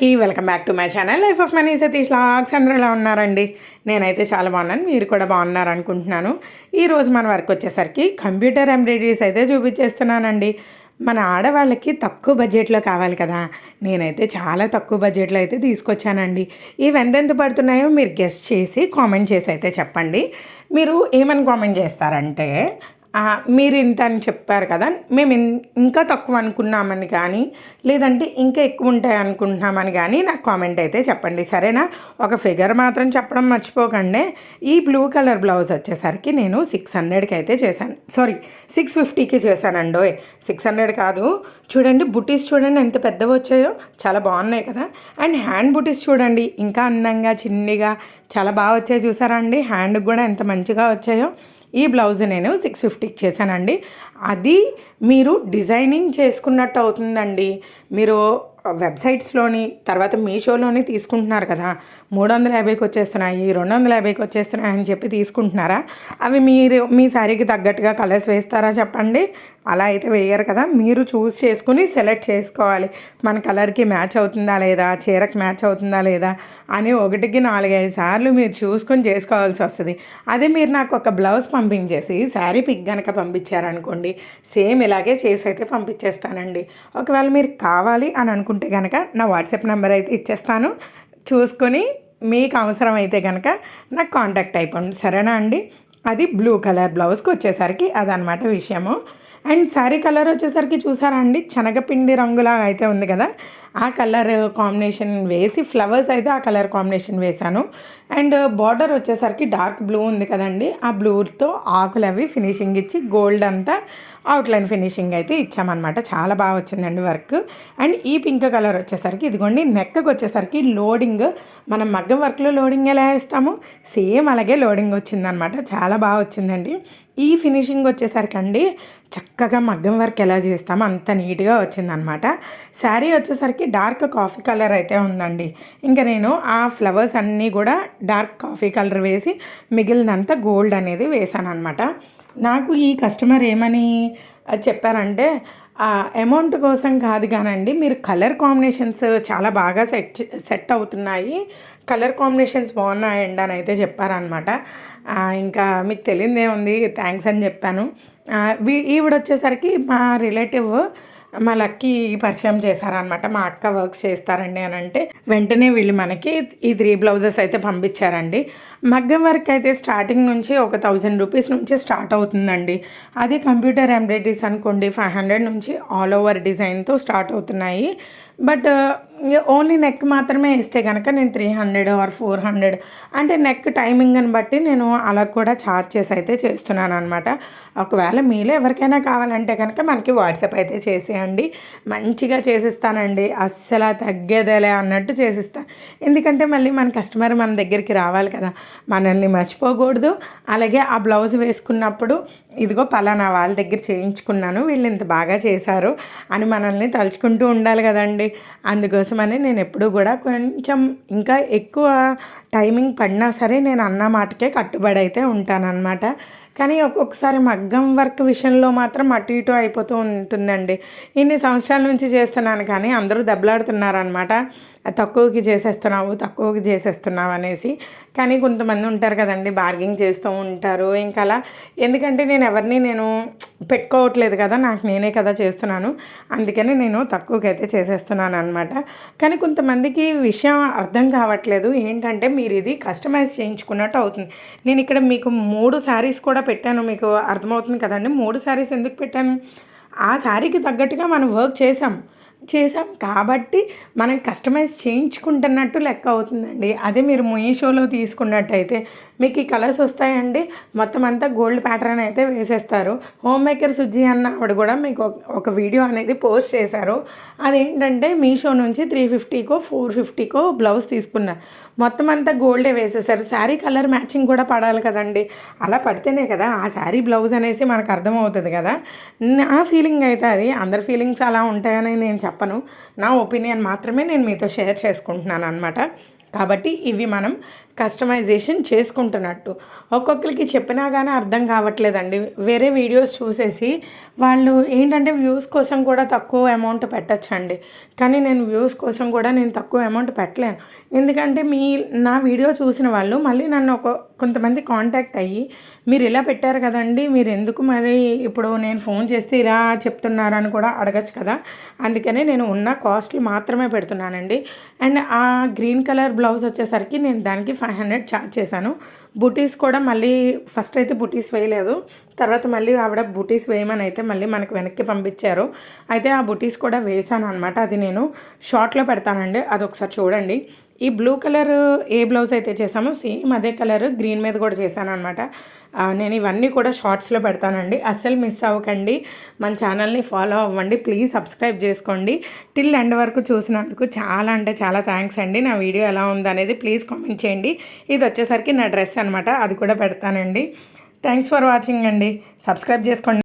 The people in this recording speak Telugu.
అందరికీ welcome back to my channel. Life of money Satish lakhs. అందరూ ఎలా ఉన్నారండి? నేనైతే చాలా బాగున్నాను. మీరు కూడా బాగున్నారు అనుకుంటున్నాను ఈరోజు మన వర్క్ వచ్చేసరికి కంప్యూటర్ ఎంబ్రాయిడరీస్ అయితే చూపించేస్తున్నానండి. మన ఆడవాళ్ళకి తక్కువ బడ్జెట్లో కావాలి కదా. నేనైతే చాలా తక్కువ బడ్జెట్లో అయితే తీసుకొచ్చానండి. ఇవి ఎంతెంత పడుతున్నాయో మీరు గెస్ట్ చేసి కామెంట్ చేసి అయితే చెప్పండి. మీరు ఏమని కామెంట్ చేస్తారంటే మీరు ఇంత అని చెప్పారు కదా. మేము ఇంకా తక్కువ అనుకున్నామని కానీ లేదంటే ఇంకా ఎక్కువ ఉంటాయి అనుకుంటున్నామని కానీ నాకు కామెంట్ అయితే చెప్పండి. సరేనా? ఒక ఫిగర్ మాత్రం చెప్పడం మర్చిపోకండి. ఈ బ్లూ కలర్ బ్లౌజ్ వచ్చేసరికి నేను సిక్స్ హండ్రెడ్కి అయితే చేశాను. సారీ సిక్స్ ఫిఫ్టీకి చేశానండో సిక్స్ హండ్రెడ్ కాదు. చూడండి బుటీస్ చూడండి ఎంత పెద్దవి వచ్చాయో. చాలా బాగున్నాయి కదా. అండ్ హ్యాండ్ బుటీస్ చూడండి ఇంకా అందంగా చిన్నిగా చాలా బాగా వచ్చాయి చూసారా అండి? హ్యాండ్కి కూడా ఎంత మంచిగా వచ్చాయో. ఈ బ్లౌజ్ నేను సిక్స్ ఫిఫ్టీకి చేశానండి. అది మీరు డిజైనింగ్ చేసుకున్నట్టు అవుతుందండి. మీరు వెబ్సైట్స్లోని తర్వాత మీషోలోని తీసుకుంటున్నారు కదా మూడు వందల యాభైకి వచ్చేస్తున్నాయి రెండు వందల యాభైకి వచ్చేస్తున్నాయి అని చెప్పి తీసుకుంటున్నారా? అవి మీరు మీ శారీకి తగ్గట్టుగా కలర్స్ వేస్తారా చెప్పండి. అలా అయితే వేయరు కదా మీరు చూస్ చేసుకుని సెలెక్ట్ చేసుకోవాలి. మన కలర్కి మ్యాచ్ అవుతుందా లేదా చీరకు మ్యాచ్ అవుతుందా లేదా అని ఒకటికి నాలుగైదు సార్లు మీరు చూసుకొని చేసుకోవాల్సి వస్తుంది. అదే మీరు నాకు ఒక బ్లౌజ్ పంపించేసి శారీ పిక్ కనుక పంపించారనుకోండి సేమ్ ఇలాగే చేసి అయితే పంపించేస్తానండి. ఒకవేళ మీరు కావాలి అని అనుకుంటే కనుక నా వాట్సాప్ నెంబర్ అయితే ఇచ్చేస్తాను. చూసుకొని మీకు అవసరం అయితే కనుక నాకు కాంటాక్ట్ అయిపోండి. సరేనా అండి? అది బ్లూ కలర్ బ్లౌజ్కి వచ్చేసరికి అదనమాట విషయము. అండ్ శారీ కలర్ వచ్చేసరికి చూసారా అండి? శనగపిండి రంగులా అయితే ఉంది కదా? ఆ కలర్ కాంబినేషన్ వేసి ఫ్లవర్స్ అయితే ఆ కలర్ కాంబినేషన్ వేశాను. అండ్ బార్డర్ వచ్చేసరికి డార్క్ బ్లూ ఉంది కదండి ఆ బ్లూతో ఆకులు అవి ఫినిషింగ్ ఇచ్చి గోల్డ్ అంతా అవుట్లైన్ ఫినిషింగ్ అయితే ఇచ్చామన్నమాట. చాలా బాగా వచ్చిందండి వర్క్. అండ్ ఈ పింక్ కలర్ వచ్చేసరికి ఇదిగోండి నెక్కకు వచ్చేసరికి లోడింగ్. మనం మగ్గం వర్క్లో లోడింగ్ ఎలా వేస్తామో సేమ్ అలాగే లోడింగ్ వచ్చిందనమాట చాలా బాగా వచ్చిందండి. ఈ ఫినిషింగ్ వచ్చేసరికి అండి చక్కగా మగ్గం వర్క్ ఎలా చేస్తామో అంత నీట్గా వచ్చిందనమాట శారీ వచ్చేసరికి డార్క్ కాఫీ కలర్ అయితే ఉందండి. ఇంకా నేను ఆ ఫ్లవర్స్ అన్నీ కూడా డార్క్ కాఫీ కలర్ వేసి మిగిలినంత గోల్డ్ అనేది వేసాను అనమాట నాకు ఈ కస్టమర్ ఏమని చెప్పారంటే అమౌంట్ కోసం కాదు కానండి మీరు కలర్ కాంబినేషన్స్ చాలా బాగా సెట్ సెట్ అవుతున్నాయి. కలర్ కాంబినేషన్స్ బాగున్నాయండి అని అయితే చెప్పారనమాట ఇంకా మీకు తెలియదే ఉంది థ్యాంక్స్ అని చెప్పాను. వీ- ఈవిడ వచ్చేసరికి మా రిలేటివ్ మా లక్కీ పరిచయం చేశారనమాట మా అక్క వర్క్స్ చేస్తారండి అని అంటే వెంటనే వీళ్ళు మనకి ఈ త్రీ బ్లౌజెస్ అయితే పంపించారండి. మగ్గం వర్క్ అయితే స్టార్టింగ్ నుంచి ఒక థౌజండ్ రూపీస్ నుంచి స్టార్ట్ అవుతుందండి. అది కంప్యూటర్ ఎంబ్రాయిడరీస్ అనుకోండి ఫైవ్ హండ్రెడ్ నుంచి ఆల్ ఓవర్ డిజైన్తో స్టార్ట్ అవుతున్నాయి. బట్ uh, ఓన్లీ నెక్ మాత్రమే వేస్తే కనుక నేను three hundred or four hundred. అంటే నెక్ టైమింగ్ని బట్టి నేను అలా కూడా చార్జెస్ చేసి అయితే చేస్తున్నాను అనమాట ఒకవేళ మీలో ఎవరికైనా కావాలంటే కనుక మనకి వాట్సాప్ అయితే చేసేయండి. మంచిగా చేసిస్తానండి. అస్సలు తగ్గేదేలే అన్నట్టు చేసిస్తాను ఎందుకంటే మళ్ళీ మన కస్టమర్ మన దగ్గరికి రావాలి కదా. మనల్ని మర్చిపోకూడదు. అలాగే ఆ బ్లౌజ్ వేసుకున్నప్పుడు ఇదిగో పలానా వాళ్ళ దగ్గర చేయించుకున్నాను. వీళ్ళు ఇంత బాగా చేశారు అని మనల్ని తలుచుకుంటూ ఉండాలి కదండి. అందుకోసమని నేను ఎప్పుడూ కూడా కొంచెం ఇంకా ఎక్కువ టైమింగ్ పడినా సరే నేను అన్న మాటకే కట్టుబడి అయితే ఉంటానన్నమాట. కానీ ఒక్కొక్కసారి మగ్గం వర్క్ విషయంలో మాత్రం అటు ఇటు అయిపోతూ ఉంటుందండి. ఇన్ని సంవత్సరాల నుంచి చేస్తున్నాను కానీ అందరూ దెబ్బలాడుతున్నారనమాట తక్కువకి చేసేస్తున్నావు తక్కువకి చేసేస్తున్నావు అనేసి. కానీ కొంతమంది ఉంటారు కదండి బార్గింగ్ చేస్తూ ఉంటారు. ఇంకా అలా ఎందుకంటే నేను ఎవరిని నేను పెట్టుకోవట్లేదు కదా నాకు నేనే కదా చేస్తున్నాను. అందుకనే నేను తక్కువకైతే అయితే చేసేస్తున్నాను అనమాట కానీ కొంతమందికి విషయం అర్థం కావట్లేదు. ఏంటంటే మీరు ఇది కస్టమైజ్ చేయించుకున్నట్టు అవుతుంది. నేను ఇక్కడ మీకు మూడు శారీస్ కూడా పెట్టాను మీకు అర్థమవుతుంది కదండి. మూడు శారీస్ ఎందుకు పెట్టాను? ఆ శారీకి తగ్గట్టుగా మనం వర్క్ చేసాం చేసాం కాబట్టి మనం కస్టమైజ్ చేయించుకుంటున్నట్టు లెక్క అవుతుందండి. అదే మీరు మీషోలో తీసుకున్నట్టయితే మీకు ఈ కలర్స్ వస్తాయండి. మొత్తం అంతా గోల్డ్ ప్యాటర్న్ అయితే వేసేస్తారు. హోమ్ మేకర్ సుజ్జి అన్న ఆవిడ కూడా మీకు ఒక- ఒక వీడియో అనేది పోస్ట్ చేశారు. అదేంటంటే మీషో నుంచి త్రీ ఫిఫ్టీకో ఫోర్ ఫిఫ్టీకో బ్లౌజ్ తీసుకున్నారు. మొత్తం అంతా గోల్డే వేసేసారు శారీ కలర్ మ్యాచింగ్ కూడా పడాలి కదండి. అలా పడితేనే కదా ఆ శారీ బ్లౌజ్ అనేసి మనకు అర్థమవుతుంది కదా. నా ఫీలింగ్ అయితే అది. అందరి ఫీలింగ్స్ అలా ఉంటాయని నేను చెప్పను. నా ఒపీనియన్ మాత్రమే నేను మీతో షేర్ చేసుకుంటున్నాను అనమాట కాబట్టి ఇవి మనం కస్టమైజేషన్ చేసుకుంటున్నట్టు. ఒక్కొక్కరికి చెప్పినా కానీ అర్థం కావట్లేదండి. వేరే వీడియోస్ చూసేసి వాళ్ళు ఏంటంటే వ్యూస్ కోసం కూడా తక్కువ అమౌంట్ పెట్టచ్చండి. కానీ నేను వ్యూస్ కోసం కూడా నేను తక్కువ అమౌంట్ పెట్టలేను. ఎందుకంటే మీ నా వీడియో చూసిన వాళ్ళు మళ్ళీ నన్ను ఒక కొంతమంది కాంటాక్ట్ అయ్యి మీరు ఇలా పెట్టారు కదండి మీరు ఎందుకు మరి ఇప్పుడు నేను ఫోన్ చేస్తే ఇలా చెప్తున్నారని కూడా అడగచ్చు కదా. అందుకనే నేను ఉన్న కాస్ట్లు మాత్రమే పెడుతున్నానండి. అండ్ ఆ గ్రీన్ కలర్ బ్లౌజ్ వచ్చేసరికి నేను దానికి ఫైవ్ హండ్రెడ్ ఛార్జ్ చేశాను. బుటీస్ కూడా మళ్ళీ ఫస్ట్ అయితే బుటీస్ వేయలేదు. తర్వాత మళ్ళీ ఆవిడ బుటీస్ వేయమని అయితే మళ్ళీ మనకు వెనక్కి పంపించారు. అయితే ఆ బుటీస్ కూడా వేసాను అనమాట అది నేను షార్ట్లో పెడతానండి. అది ఒకసారి చూడండి. ఈ బ్లూ కలర్ ఏ బ్లౌజ్ అయితే చేసామో సేమ్ అదే కలర్ గ్రీన్ మీద కూడా చేశాను అనమాట నేను ఇవన్నీ కూడా షార్ట్స్లో పెడతానండి. అస్సలు మిస్ అవ్వకండి. మన ఛానల్ని ఫాలో అవ్వండి. ప్లీజ్ సబ్స్క్రైబ్ చేసుకోండి. టిల్ ఎండ్ వరకు చూసినందుకు చాలా అంటే చాలా థ్యాంక్స్ అండి. నా వీడియో ఎలా ఉందనేది ప్లీజ్ కామెంట్ చేయండి. ఇది వచ్చేసరికి నా డ్రెస్ అనమాట. అది కూడా పెడతానండి. థ్యాంక్స్ ఫర్ వాచింగ్ అండి. సబ్స్క్రైబ్ చేసుకోండి.